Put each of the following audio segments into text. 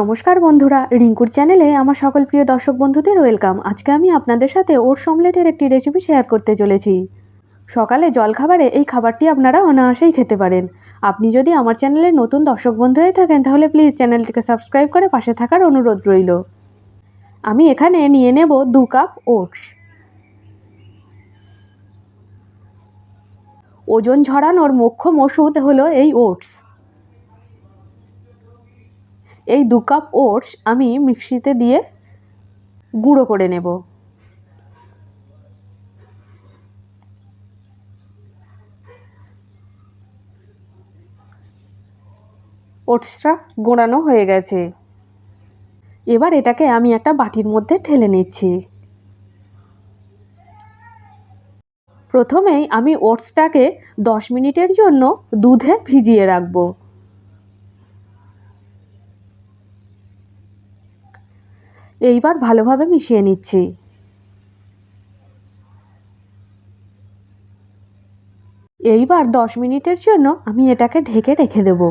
নমস্কার বন্ধুরা, রিঙ্কুর চ্যানেলে আমার সকল প্রিয় দর্শক বন্ধুদের ওয়েলকাম। আজকে আমি আপনাদের সাথে ওটস অমলেটের একটি রেসিপি শেয়ার করতে চলেছি। সকালে জলখাবারে এই খাবারটি আপনারা অনায়াসেই খেতে পারেন। আপনি যদি আমার চ্যানেলে নতুন দর্শক বন্ধু হয়ে থাকেন, তাহলে প্লিজ চ্যানেলটিকে সাবস্ক্রাইব করে পাশে থাকার অনুরোধ রইল। আমি এখানে নিয়ে নেব দু কাপ ওটস। ওজন ঝরানোর মোক্ষম ওষুধ হলো এই ওটস। এই দু কাপ ওটস আমি মিক্সিতে দিয়ে গুঁড়ো করে নেব। ওটসটা গোড়ানো হয়ে গেছে। এবার এটাকে আমি একটা বাটির মধ্যে ঢেলে নিচ্ছি। প্রথমেই আমি ওটসটাকে দশ মিনিটের জন্য দুধে ভিজিয়ে রাখব। এইবার ভালোভাবে মিশিয়ে নিচ্ছি। এইবার দশ মিনিটের জন্য আমি এটাকে ঢেকে রেখে দেব।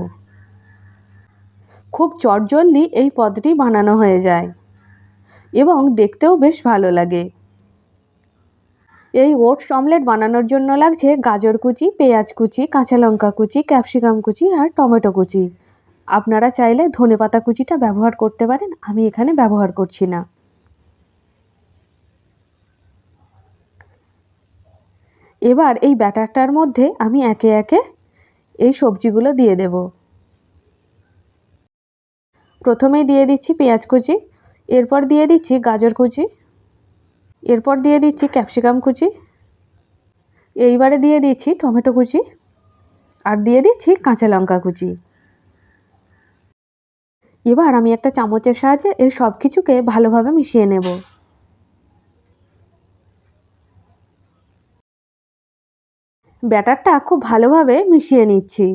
খুব চটজলদি এই পদটি বানানো হয়ে যায় এবং দেখতেও বেশ ভালো লাগে। এই ওটস অমলেট বানানোর জন্য লাগছে গাজর কুচি, পেঁয়াজ কুচি, কাঁচা লঙ্কা কুচি, ক্যাপসিকাম কুচি আর টমেটো কুচি। আপনারা চাইলে ধনে পাতা কুচিটা ব্যবহার করতে পারেন, আমি এখানে ব্যবহার করছি না। এবার এই ব্যাটারটার মধ্যে আমি একে একে এই সবজিগুলো দিয়ে দেব। প্রথমেই দিয়ে দিচ্ছি পেঁয়াজ কুচি, এরপর দিয়ে দিচ্ছি গাজর কুচি, এরপর দিয়ে দিচ্ছি ক্যাপসিকাম কুচি, এইবারে দিয়ে দিচ্ছি টমেটো কুচি, আর দিয়ে দিচ্ছি কাঁচা লঙ্কা কুচি। এবার আমি একটা চামচের সাহায্যে এই সব কিছুকে ভালোভাবে মিশিয়ে নেব। ব্যাটারটা খুব ভালোভাবে মিশিয়ে নিচ্ছি।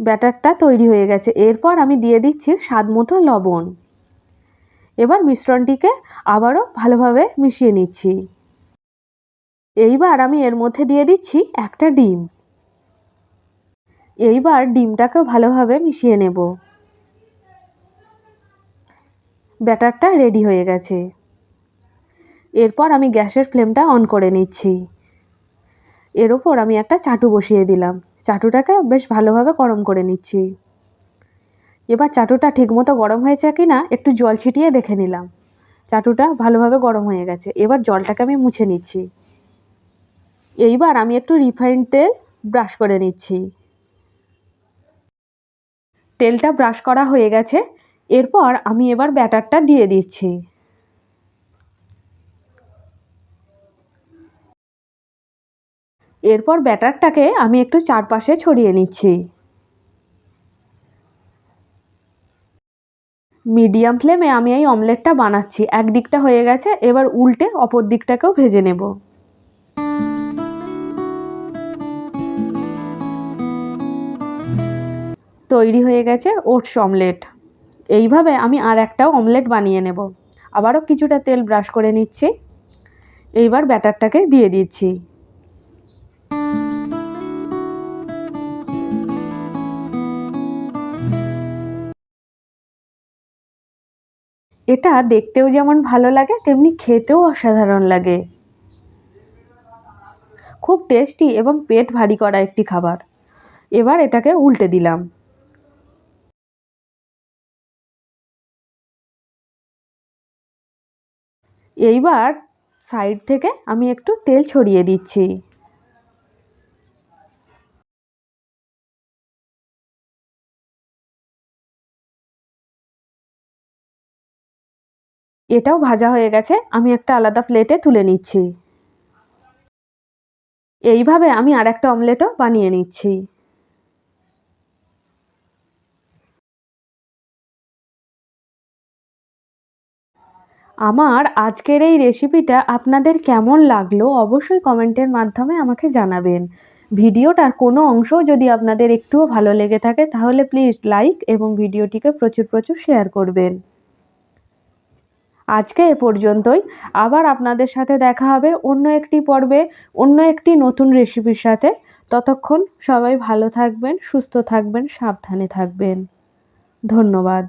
ব্যাটারটা তৈরি হয়ে গেছে। এরপর আমি দিয়ে দিচ্ছি স্বাদ মতো লবণ। এবার মিশ্রণটিকে আবারও ভালোভাবে মিশিয়ে নিচ্ছি। এইবার আমি এর মধ্যে দিয়ে দিচ্ছি একটা ডিম। এইবার ডিমটাকে ভালোভাবে মিশিয়ে নেব। ব্যাটারটা রেডি হয়ে গেছে। এরপর আমি গ্যাসের ফ্লেমটা অন করে নিচ্ছি। এর ওপর আমি একটা চাটু বসিয়ে দিলাম। চাটুটাকে বেশ ভালোভাবে গরম করে নিচ্ছি। এবার চাটুটা ঠিকমতো গরম হয়েছে কি না একটু জল ছিটিয়ে দেখে নিলাম। চাটুটা ভালোভাবে গরম হয়ে গেছে। এবার জলটাকে আমি মুছে নিচ্ছি। এইবার আমি একটু রিফাইন্ড তেল ব্রাশ করে নিচ্ছি। তেলটা ব্রাশ করা হয়ে গেছে। এরপর আমি এবার ব্যাটারটা দিয়ে দিচ্ছি। এরপর ব্যাটারটাকে আমি একটু চারপাশে ছড়িয়ে নিচ্ছি। মিডিয়াম ফ্লেমে আমি এই অমলেটটা বানাচ্ছি। একদিকটা হয়ে গেছে, এবার উল্টে অপর দিকটাকেও ভেজে নেব। তৈরি হয়ে গেছে ওটস অমলেট। এইভাবে আমি আর একটা অমলেট বানিয়ে নেব। আবারও কিছুটা তেল ব্রাশ করে নিচ্ছি। এইবার ব্যাটারটাকে দিয়ে দিচ্ছি। এটা দেখতেও যেমন ভালো লাগে, তেমনি খেতেও অসাধারণ লাগে। খুব টেস্টি এবং পেট ভারী করা একটি খাবার। এবার এটাকে উল্টে দিলাম। এইবার সাইড থেকে আমি একটু তেল ছড়িয়ে দিচ্ছি। এটাও ভাজা হয়ে গেছে, আমি একটা আলাদা প্লেটে তুলে নিচ্ছি। এইভাবে আমি আর একটা অমলেটও বানিয়ে নিচ্ছি। আমার আজকের এই রেসিপিটা আপনাদের কেমন লাগল অবশ্যই কমেন্টের মাধ্যমে আমাকে জানাবেন। ভিডিওটার কোনো অংশ যদি আপনাদের একটুও ভালো লেগে থাকে, তাহলে প্লিজ লাইক এবং ভিডিওটিকে প্রচুর প্রচুর শেয়ার করবেন। আজকে এ পর্যন্তই। আবার আপনাদের সাথে দেখা হবে অন্য একটি পর্বে, অন্য একটি নতুন রেসিপির সাথে। ততক্ষণ সবাই ভালো থাকবেন, সুস্থ থাকবেন, সাবধানে থাকবেন। ধন্যবাদ।